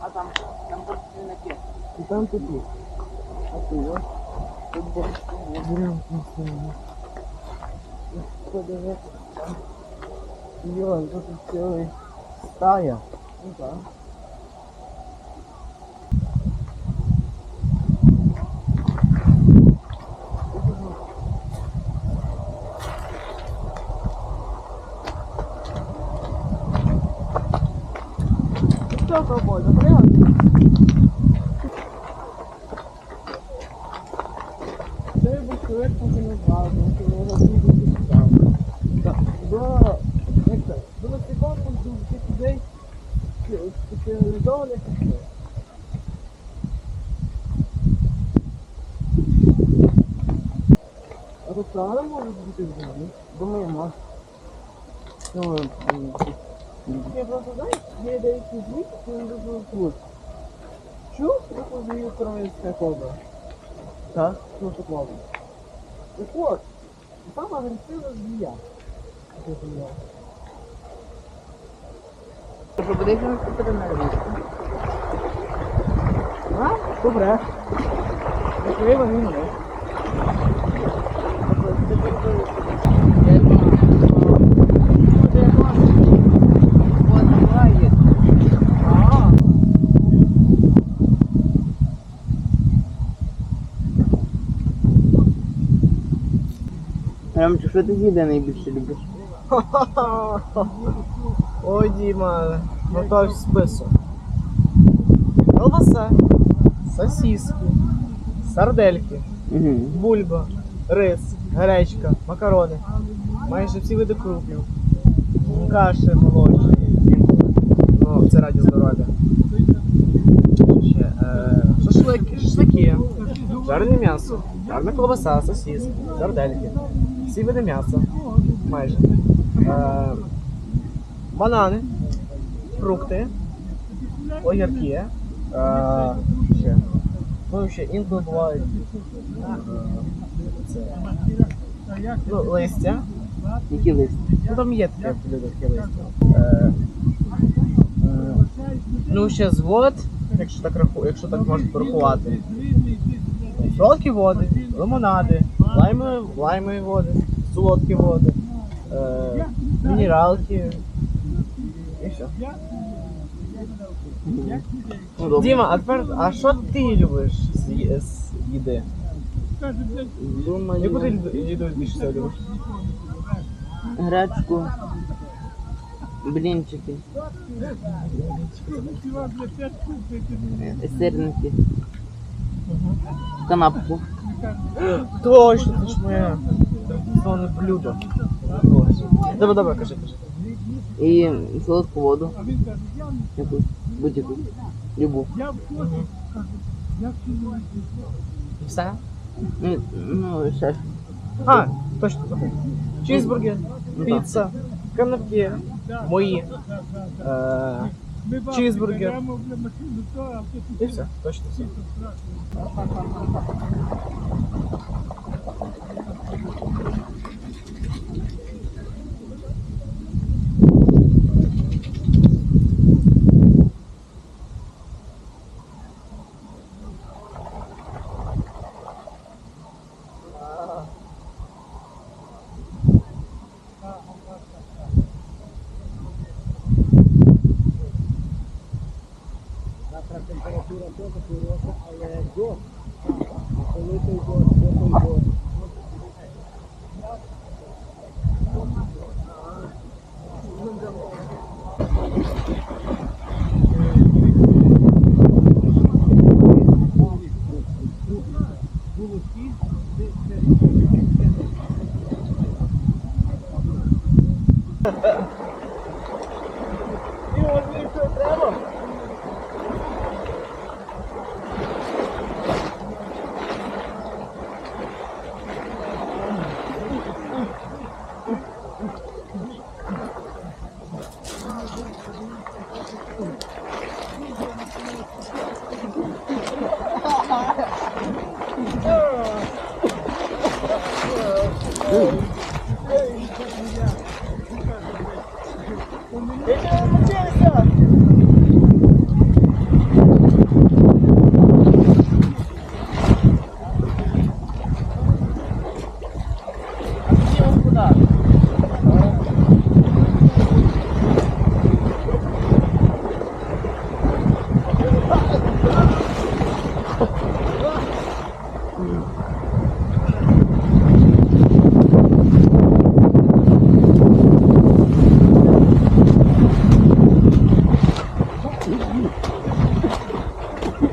А там, там працівники. І там тут є. А ти ось. Тут. Подивитися. Йо, тут цілий стая. Ну так. que é o voz, tá ligado? Tem buscante fazendo vaso, continuando que do hospital. Dona, então, dona, você qual foi o que que vem? Porque eu dou é aqui. Eu não claro, mano, de que eu vou, né? Dona, é Então, eu... тут. Чув, що звію кров'яцька кобра? Так? Ну, що кобра. Так от, сама агресивна змія. Це змія. Що буде їх наступити на річку? А? Добре. Дякую вам, він Я думаю, Ромчик, що ти їде найбільше любиш? Ой, Діма, готовь список. Колбаса, сосиски, сардельки, Угу. бульба, рис, гречка, макарони, майже всі види крупів, каші молочні, ну, це раді здоров'я. Ще? Е, шашлики, шашлики, жарене м'ясо, жарна колбаса, сосиски, сардельки, всі види м'яса, майже. Е, банани, фрукти, огірки, е, ще. Ну, ще інколи бувають. е, Це, ну, листя. Які лист? Ну там є таке таке листя. Е, ну, ще звод, якщо так раху, якщо так можна порахувати. Солодкі води, лимонади, лаймові, лаймові води, солодкі води, е, мінералки. І все. Ну. Діма, а тепер, а що ти любиш з, ї- з їди? Думаю, Яку ти їду- їду більше всього любиш? гречку, блінчики, сирники, канапку. Точно, це ж моє традиційне блюдо. Добре, добре, кажи, кажи. І солодку воду. Якусь, будь-яку. Любу. І все? Ну, Ну, ще ж. А, точно забув. Чізбургер, Ну, так. піца, канапки, мої. Е, чізбургер. І все, точно все. e onde ele foi treva? Ooh. 예전에 문제였어.